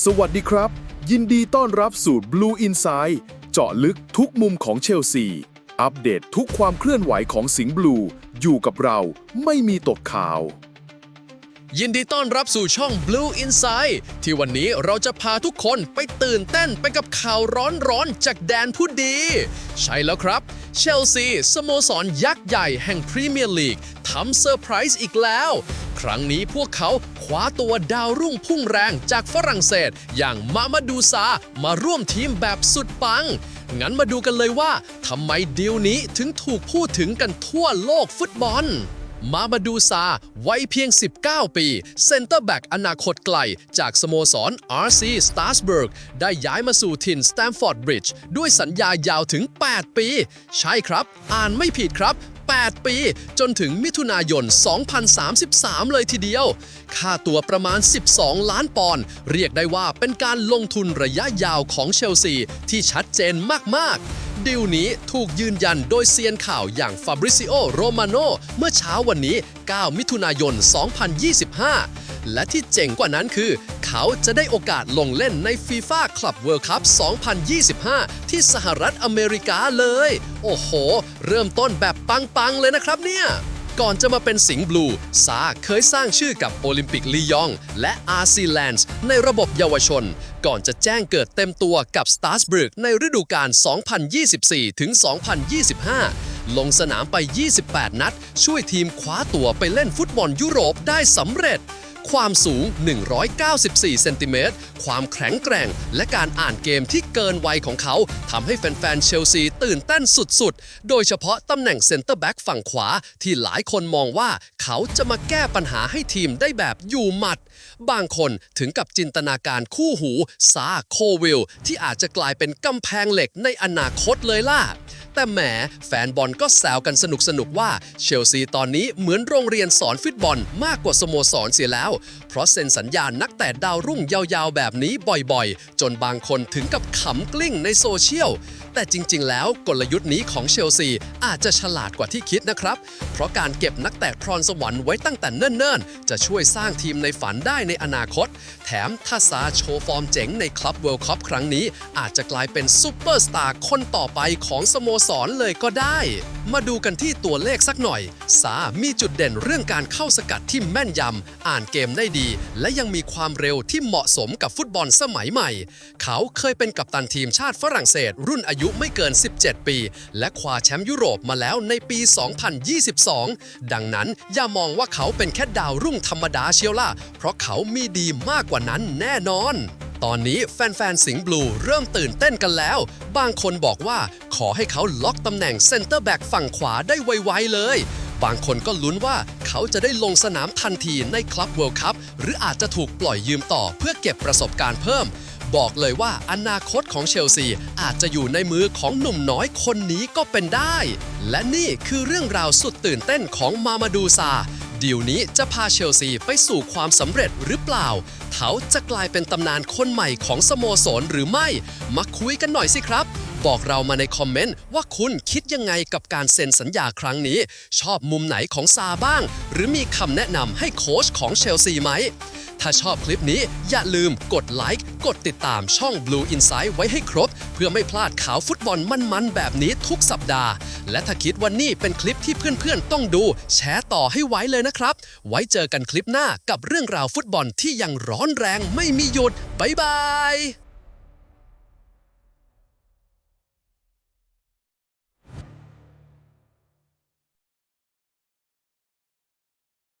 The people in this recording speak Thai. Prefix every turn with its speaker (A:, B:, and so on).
A: สวัสดีครับ ยินดีต้อนรับสู่ Blue Inside เจาะลึกทุกมุมของเชลซี อัปเดตทุกความเคลื่อนไหวของสิงห์บลู อยู่กับเราไม่มีตกข่าว
B: ยินดีต้อนรับสู่ช่อง Blue Inside ที่วันนี้เราจะพาทุกคนไปตื่นเต้นไปกับข่าวร้อนๆจากแดนผู้ดี ใช่แล้วครับ เชลซี สโมสรยักษ์ใหญ่แห่งพรีเมียร์ลีกทำเซอร์ไพรส์อีกแล้ว ครั้งนี้พวกเขาคว้าตัวดาวรุ่งพุ่งแรงจากฝรั่งเศส อย่างมามาดูซามาร่วมทีมแบบสุดปัง งั้นมาดูกันเลยว่าทำไมดีลนี้ถึงถูกพูดถึงกันทั่วโลกฟุตบอล มามาดูซาวัยเพียง 19 ปี เซนเตอร์แบ็กอนาคตไกล จากสโมสร RC s t a r s b u r g ได้ย้ายมาสู่ถิ่นสแตมฟอร์ดบริดจ์ด้วยสัญญายาวถึง 8 ปี ใช่ครับ อ่านไม่ผิดครับ 8 ปี จนถึงมิถุนายน 2033 เลยทีเดียว ค่าตัวประมาณ 12 ล้านปอนด์เรียกได้ว่าเป็นการลงทุนระยะยาวของเชลซีที่ชัดเจนมากๆ ดีลนี้ถูกยืนยันโดยเซียนข่าวอย่างฟาบริซิโอโรมาโนเมื่อเช้าวันนี้ 9 มิถุนายน 2025 และที่เจ๋งกว่านั้นคือ เขาจะได้โอกาสลงเล่นในฟีฟ่าคลับเวิลด์คัพ 2025 ที่สหรัฐอเมริกาเลย โอ้โห เริ่มต้นแบบปัง ๆ เลยนะครับเนี่ย ก่อนจะมาเป็นสิงห์บลู ซาเคยสร้างชื่อกับโอลิมปิกลียอง และอาร์ซีแลนด์ในระบบเยาวชน ก่อนจะแจ้งเกิดเต็มตัวกับสตาร์สบรึกในฤดูกาล 2024 ถึง 2025 ลงสนามไป 28 นัด ช่วยทีมคว้าตัวไปเล่นฟุตบอลยุโรปได้สำเร็จ ความสูง 194 เซนติเมตร ความแข็งแกร่ง และการอ่านเกมที่เกินวัยของเขาทำให้แฟนๆ เชลซีตื่นเต้นสุดๆ โดยเฉพาะตำแหน่งเซนเตอร์แบ็กฝั่งขวาที่หลายคนมองว่าเขาจะมาแก้ปัญหาให้ทีมได้แบบอยู่หมัด บางคนถึงกับจินตนาการคู่หูซาโควิลที่อาจจะกลายเป็นกำแพงเหล็กในอนาคตเลยล่ะ แต่แหมแฟนบอลก็แซวกันสนุกสนุกๆว่าเชลซีตอนนี้เหมือนโรงเรียนสอนฟุตบอลมากกว่าสโมสรเสียแล้ว เพราะเซ็นสัญญานักแต่ดาวรุ่งยาวๆ แบบนี้บ่อยๆ จนบางคนถึงกับขำกลิ้งในโซเชียล แต่จริงๆ แล้วกลยุทธ์นี้ของเชลซีอาจจะฉลาดกว่าที่คิดนะครับ เพราะการเก็บนักเตะพรสวรรค์ไว้ตั้งแต่เนิ่นๆ จะช่วยสร้างทีมในฝันได้ในอนาคต แถมถ้าซาโชว์ฟอร์มเจ๋งในคลับเวิลด์คัพครั้งนี้ อาจจะกลายเป็นซูเปอร์สตาร์คนต่อไปของสโมสรเลยก็ได้ มาดูกันที่ตัวเลขสักหน่อยซามีจุดเด่นเรื่องการเข้าสกัดที่แม่นยำ อ่านเกมได้ดี และยังมีความเร็วที่เหมาะสมกับฟุตบอลสมัยใหม่ เขาเคยเป็นกัปตันทีมชาติฝรั่งเศส รุ่นอายุไม่เกิน 17 ปี และคว้าแชมป์ยุโรปมาแล้วในปี 2022 ดังนั้นอย่ามองว่าเขาเป็นแค่ดาวรุ่งธรรมดาเชียวล่ะ เพราะเขามีดีมากกว่านั้นแน่นอน ตอนนี้แฟนๆ สิงห์บลูเริ่มตื่นเต้นกันแล้ว บางคนบอกว่าขอให้เขาล็อกตำแหน่งเซนเตอร์แบ็กฝั่งขวาได้ไวๆเลย บางคนก็ลุ้นว่าเขาจะได้ลงสนามทันทีในคลับเวิลด์คัพหรืออาจจะถูกปล่อยยืมต่อเพื่อเก็บประสบการณ์เพิ่ม บอกเลยว่าอนาคตของเชลซี อาจจะอยู่ในมือของหนุ่มน้อยคนนี้ก็เป็นได้ และนี่คือเรื่องราวสุดตื่นเต้นของมามาดูซา ดีลนี้จะพาเชลซีไปสู่ความสำเร็จหรือเปล่า เขาจะกลายเป็นตำนานคนใหม่ของสโมสรหรือไม่ มาคุยกันหน่อยสิครับ บอกเรามาในคอมเมนต์ว่าคุณคิดยังไงกับการเซ็นสัญญาครั้งนี้ ชอบมุมไหนของซาบ้าง หรือมีคำแนะนำให้โค้ชของเชลซีไหม ถ้าชอบคลิปนี้อย่าลืมกดไลค์กดติดตามช่อง Blue Insight ไว้ให้ครบ เพื่อไม่พลาดข่าวฟุตบอลมันๆ แบบนี้ทุกสัปดาห์ และถ้าคิดว่านี่เป็นคลิปที่เพื่อนๆ ต้องดู แชร์ต่อให้ไว้เลยนะครับ ไว้เจอกันคลิปหน้ากับเรื่องราวฟุตบอลที่ยังร้อนแรงไม่มีหยุดบ๊ายบาย